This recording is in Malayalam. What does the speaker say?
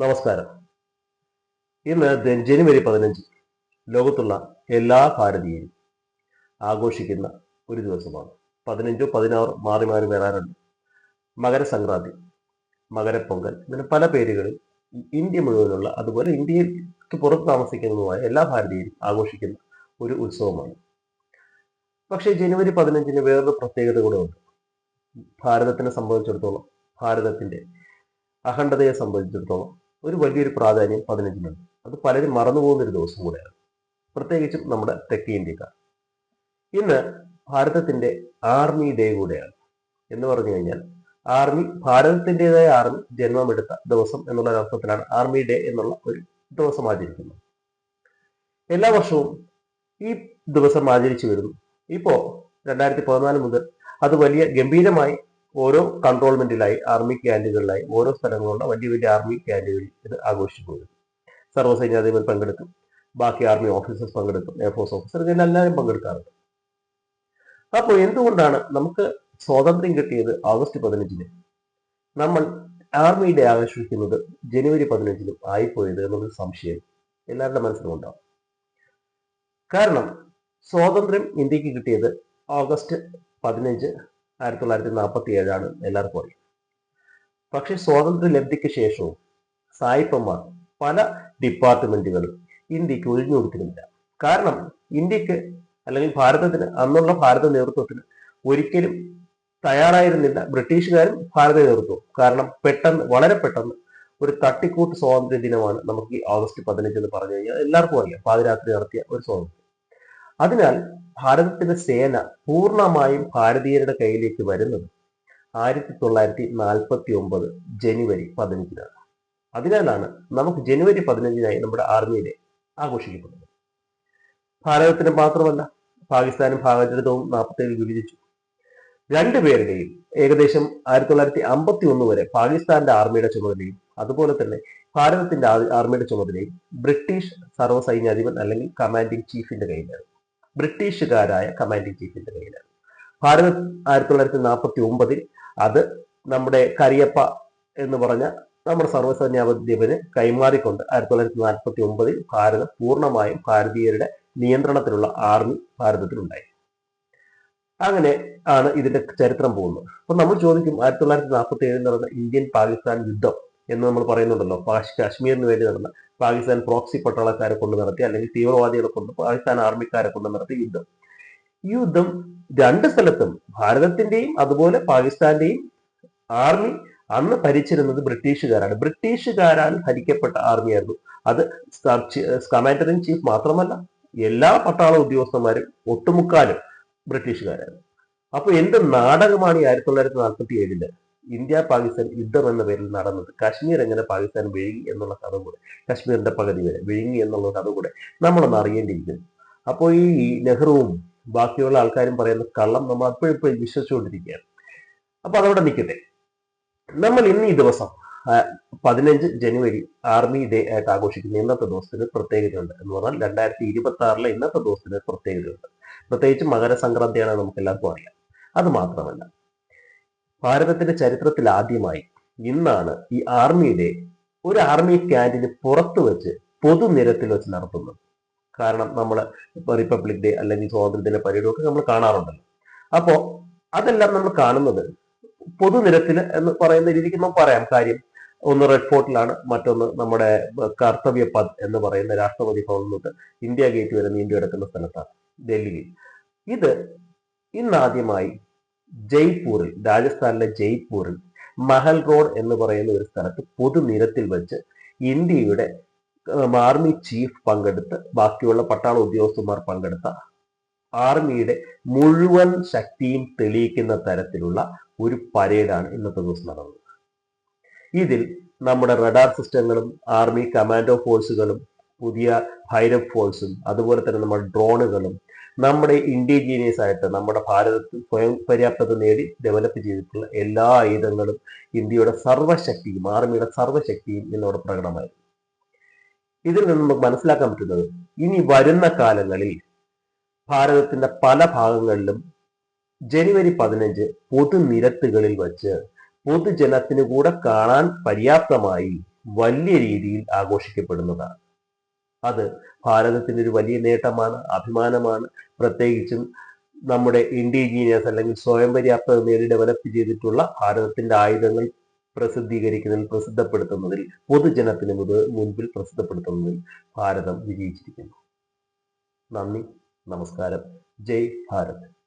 നമസ്കാരം. ഇന്ന് ജനുവരി പതിനഞ്ച് ലോകത്തുള്ള എല്ലാ ഭാരതീയരും ആഘോഷിക്കുന്ന ഒരു ദിവസമാണ്. പതിനഞ്ചോ പതിനാറോ മാറി മാറി വരാറുണ്ട്. മകരസംക്രാന്തി മകരപ്പൊങ്കൽ ഇങ്ങനെ പല പേരുകളിൽ ഇന്ത്യ മുഴുവനുള്ള അതുപോലെ ഇന്ത്യയ്ക്ക് പുറത്ത് താമസിക്കുന്നതുമായ എല്ലാ ഭാരതീയരും ആഘോഷിക്കുന്ന ഒരു ഉത്സവമാണ്. പക്ഷേ ജനുവരി പതിനഞ്ചിന് വേറൊരു പ്രത്യേകത കൂടെ ഉണ്ട് ഭാരതത്തിനെ സംബന്ധിച്ചിടത്തോളം ഭാരതത്തിന്റെ അഖണ്ഡതയെ സംബന്ധിച്ചിടത്തോളം ഒരു വലിയൊരു പ്രാധാന്യം പതിനഞ്ചിനുണ്ട്. അത് പലരും മറന്നുപോകുന്ന ഒരു ദിവസം കൂടെയാണ്. പ്രത്യേകിച്ചും നമ്മുടെ തെക്കേ ഇന്ത്യക്കാർ. ഇന്ന് ഭാരതത്തിന്റെ ആർമി ഡേ കൂടെയാണ്. എന്ന് പറഞ്ഞു കഴിഞ്ഞാൽ ആർമി ഭാരതത്തിന്റെതായ ആർമി ജന്മമെടുത്ത ദിവസം എന്നുള്ള അർത്ഥത്തിലാണ് ആർമി ഡേ എന്നുള്ള ഒരു ദിവസം ആചരിക്കുന്നത്. എല്ലാ വർഷവും ഈ ദിവസം ആചരിച്ചു വരുന്നു. ഇപ്പോ രണ്ടായിരത്തി പതിനാല് മുതൽ അത് വലിയ ഗംഭീരമായി ഓരോ കൺട്രോൾമെന്റിലായി ആർമി ക്യാന്റുകളിലായി ഓരോ സ്ഥലങ്ങളുള്ള വലിയ വലിയ ആർമി ക്യാന്റുകളിൽ ഇത് ആഘോഷിച്ചു പോയിരുന്നു സർവസൈന്യാധിപൻ പങ്കെടുക്കും. ബാക്കി ആർമി ഓഫീസേഴ്സ് പങ്കെടുക്കും. എയർഫോഴ്സ് ഓഫീസർ ഇങ്ങനെ എല്ലാവരും പങ്കെടുക്കാറുണ്ട്. അപ്പോൾ എന്തുകൊണ്ടാണ് നമുക്ക് സ്വാതന്ത്ര്യം കിട്ടിയത് ഓഗസ്റ്റ് പതിനഞ്ചിന്? നമ്മൾ ആർമി ഡേ ആഘോഷിക്കുന്നത് ജനുവരി പതിനഞ്ചിനും ആയിപ്പോയത് എന്നുള്ളൊരു സംശയം എല്ലാവരുടെ മനസ്സിലും ഉണ്ടാവും. കാരണം സ്വാതന്ത്ര്യം ഇന്ത്യയ്ക്ക് കിട്ടിയത് ഓഗസ്റ്റ് പതിനഞ്ച് ആയിരത്തി തൊള്ളായിരത്തി നാൽപ്പത്തി ഏഴാണ് എല്ലാവർക്കും അറിയാം പക്ഷെ സ്വാതന്ത്ര്യ ലബ്ധിക്ക് ശേഷവും സായിപ്പന്മാർ പല ഡിപ്പാർട്ട്മെന്റുകളും ഇന്ത്യയ്ക്ക് ഒഴിഞ്ഞു കൊടുത്തിരുന്നില്ല. കാരണം ഇന്ത്യയ്ക്ക് അല്ലെങ്കിൽ ഭാരതത്തിന് അന്നുള്ള ഭാരത നേതൃത്വത്തിന് ഒരിക്കലും തയ്യാറായിരുന്നില്ല ബ്രിട്ടീഷുകാരും ഭാരത നേതൃത്വവും. കാരണം പെട്ടെന്ന് വളരെ പെട്ടെന്ന് ഒരു തട്ടിക്കൂട്ട് സ്വാതന്ത്ര്യ ദിനമാണ് നമുക്ക് ഈ ഓഗസ്റ്റ് പതിനഞ്ച് എന്ന് പറഞ്ഞു കഴിഞ്ഞാൽ എല്ലാവർക്കും അറിയാം. പാതിരാത്രി നടത്തിയ ഒരു സ്വാതന്ത്ര്യം. അതിനാൽ ഭാരതത്തിന്റെ സേന പൂർണമായും ഭാരതീയരുടെ കയ്യിലേക്ക് വരുന്നത് ആയിരത്തി തൊള്ളായിരത്തി നാൽപ്പത്തി ഒമ്പത് ജനുവരി പതിനഞ്ചിനാണ്. അതിനാലാണ് നമുക്ക് ജനുവരി പതിനഞ്ചിനായി നമ്മുടെ ആർമിയിലെ ആഘോഷിക്കപ്പെടുന്നത്. ഭാരതത്തിന് മാത്രമല്ല പാകിസ്ഥാനും ഭാഗചരിതവും നാൽപ്പത്തേഴിൽ വിഭജിച്ചു. രണ്ടുപേരുടെയും ഏകദേശം ആയിരത്തി തൊള്ളായിരത്തി അമ്പത്തി ഒന്ന് വരെ പാകിസ്ഥാന്റെ ആർമിയുടെ ചുമതലയും അതുപോലെ തന്നെ ഭാരതത്തിന്റെ ആർമിയുടെ ചുമതലയും ബ്രിട്ടീഷ് സർവസൈന്യാധിപൻ അല്ലെങ്കിൽ കമാൻഡിംഗ് ചീഫിന്റെ കയ്യിലാണ്. ബ്രിട്ടീഷുകാരായ കമാൻഡിംഗ് ചീഫിന്റെ കയ്യിലാണ്. ഭാരത് ആയിരത്തി തൊള്ളായിരത്തി നാൽപ്പത്തി ഒമ്പതിൽ അത് നമ്മുടെ കരിയപ്പ എന്ന് പറഞ്ഞ നമ്മുടെ സർവസൈന്യാധിപന് കൈമാറിക്കൊണ്ട് ആയിരത്തി തൊള്ളായിരത്തി നാൽപ്പത്തി ഒമ്പതിൽ ഭാരതം പൂർണമായും ഭാരതീയരുടെ നിയന്ത്രണത്തിലുള്ള ആർമി ഭാരതത്തിലുണ്ടായി. അങ്ങനെ ആണ് ഇതിന്റെ ചരിത്രം പോകുന്നത്. അപ്പൊ നമ്മൾ ചോദിക്കും ആയിരത്തി തൊള്ളായിരത്തി നാൽപ്പത്തി ഏഴിൽ നടന്ന ഇന്ത്യൻ പാകിസ്ഥാൻ യുദ്ധം എന്ന് നമ്മൾ പറയുന്നുണ്ടല്ലോ. കാശ്മീരിന് വേണ്ടി നടന്ന പാകിസ്ഥാൻ പ്രോക്സി പട്ടാളക്കാരെ കൊണ്ട് നടത്തി അല്ലെങ്കിൽ തീവ്രവാദികളെ കൊണ്ട് പാകിസ്ഥാൻ ആർമിക്കാരെ കൊണ്ട് നടത്തി യുദ്ധം. ഈ യുദ്ധം രണ്ട് സ്ഥലത്തും ഭാരതത്തിന്റെയും അതുപോലെ പാകിസ്ഥാന്റെയും ആർമി അന്ന് ഭരിച്ചിരുന്നത് ബ്രിട്ടീഷുകാരാണ്. ബ്രിട്ടീഷുകാരാൽ ഭരിക്കപ്പെട്ട ആർമിയായിരുന്നു അത് കമാൻഡർ ഇൻ ചീഫ് മാത്രമല്ല എല്ലാ പട്ടാള ഉദ്യോഗസ്ഥന്മാരും ഒട്ടുമുക്കാലും ബ്രിട്ടീഷുകാരായിരുന്നു. അപ്പൊ എന്ത് നാടകമാണ് ഈ ആയിരത്തി തൊള്ളായിരത്തി നാൽപ്പത്തി ഏഴിൽ ഇന്ത്യ പാകിസ്ഥാൻ യുദ്ധം എന്ന പേരിൽ നടന്നത്. കാശ്മീർ എങ്ങനെ പാകിസ്ഥാൻ വിഴുങ്ങി എന്നുള്ള കഥ കൂടെ കാശ്മീരിന്റെ പകുതി വരെ വിഴുങ്ങി എന്നുള്ള കഥ കൂടെ നമ്മളൊന്ന് അറിയേണ്ടിയിരിക്കുന്നു. അപ്പോൾ ഈ നെഹ്റുവും ബാക്കിയുള്ള ആൾക്കാരും പറയുന്ന കള്ളം നമ്മൾ അപ്പോഴിപ്പോഴും വിശ്വസിച്ചുകൊണ്ടിരിക്കുകയാണ്. അപ്പൊ അതവിടെ നിൽക്കട്ടെ. നമ്മൾ ഇന്ന് ഈ ദിവസം പതിനഞ്ച് ജനുവരി ആർമി ഡേ ആയിട്ട് ആഘോഷിക്കുന്ന ഇന്നത്തെ ദിവസത്തിന് പ്രത്യേകതയുണ്ട് എന്ന് പറഞ്ഞാൽ രണ്ടായിരത്തി ഇരുപത്തി ആറിലെ ഇന്നത്തെ ദിവസത്തിന് പ്രത്യേകതയുണ്ട്. പ്രത്യേകിച്ച് മകരസംക്രാന്തിയാണ് നമുക്ക് എല്ലാവർക്കും അറിയാം. അത് മാത്രമല്ല ഭാരതത്തിന്റെ ചരിത്രത്തിൽ ആദ്യമായി ഇന്നാണ് ഈ ആർമി ഡേ ഒരു ആർമി ക്യാന്റീന് പുറത്തു വെച്ച് പൊതുനിരത്തിൽ വെച്ച് നടത്തുന്നത്. കാരണം നമ്മൾ റിപ്പബ്ലിക് ഡേ അല്ലെങ്കിൽ സ്വാതന്ത്ര്യദിന പരേഡും ഒക്കെ നമ്മൾ കാണാറുണ്ടല്ലോ. അപ്പോ അതെല്ലാം നമ്മൾ കാണുന്നത് പൊതുനിരത്തിൽ എന്ന് പറയുന്ന രീതിക്ക് നമുക്ക് പറയാം. കാര്യം ഒന്ന് റെഡ് ഫോർട്ടിലാണ് മറ്റൊന്ന് നമ്മുടെ കർത്തവ്യ പദ് എന്ന് പറയുന്ന രാഷ്ട്രപതി ഭവനിൽ തൊട്ട് ഇന്ത്യ ഗേറ്റ് വരെ നീണ്ടു കിടക്കുന്ന സ്ഥലത്താണ് ഡൽഹിയിൽ. ഇത് ഇന്നാദ്യമായി ജയ്പൂരിൽ രാജസ്ഥാനിലെ ജയ്പൂരിൽ മഹൽ റോഡ് എന്ന് പറയുന്ന ഒരു സ്ഥലത്ത് പൊതുനിരത്തിൽ വെച്ച് ഇന്ത്യയുടെ ആർമി ചീഫ് പങ്കെടുത്ത് ബാക്കിയുള്ള പട്ടാള ഉദ്യോഗസ്ഥന്മാർ പങ്കെടുത്ത ആർമിയുടെ മുഴുവൻ ശക്തിയും തെളിയിക്കുന്ന തരത്തിലുള്ള ഒരു പരേഡാണ് ഇന്നത്തെ ദിവസം നടന്നത്. ഇതിൽ നമ്മുടെ റഡാർ സിസ്റ്റങ്ങളും ആർമി കമാൻഡോ ഫോഴ്സുകളും പുതിയ ഭൈരവ് ഫോഴ്സും അതുപോലെ തന്നെ നമ്മുടെ ഡ്രോണുകളും നമ്മുടെ ഇൻഡിജീനിയസ് ആയിട്ട് നമ്മുടെ ഭാരതത്തിൽ സ്വയം പര്യാപ്തത നേടി ഡെവലപ്പ് ചെയ്തിട്ടുള്ള എല്ലാ ആയുധങ്ങളും ഇന്ത്യയുടെ സർവശക്തിയും ആർമിയുടെ സർവശക്തിയും ഇന്നോട് പ്രകടമായി ഇതിൽ നിന്ന് നമുക്ക് മനസ്സിലാക്കാൻ പറ്റുന്നത് ഇനി വരുന്ന കാലങ്ങളിൽ ഭാരതത്തിന്റെ പല ഭാഗങ്ങളിലും ജനുവരി പതിനഞ്ച് പൊതുനിരത്തുകളിൽ വച്ച് പൊതുജനത്തിന് കൂടെ കാണാൻ പര്യാപ്തമായി വലിയ രീതിയിൽ ആഘോഷിക്കപ്പെടുന്നതാണ്. അത് ഭാരതത്തിന്റെ ഒരു വലിയ നേട്ടമാണ് അഭിമാനമാണ്. പ്രത്യേകിച്ചും നമ്മുടെ ഇൻഡിജീനിയസ് അല്ലെങ്കിൽ സ്വയം പര്യാപ്തത നേടി ഡെവലപ്പ് ചെയ്തിട്ടുള്ള ഭാരതത്തിന്റെ ആയുധങ്ങൾ പ്രസിദ്ധീകരിക്കുന്നതിൽ പ്രസിദ്ധപ്പെടുത്തുന്നതിൽ പൊതുജനത്തിന് മുൻപിൽ പ്രസിദ്ധപ്പെടുത്തുന്നതിൽ ഭാരതം വിജയിച്ചിരിക്കുന്നു. നന്ദി നമസ്കാരം. ജയ് ഭാരത്.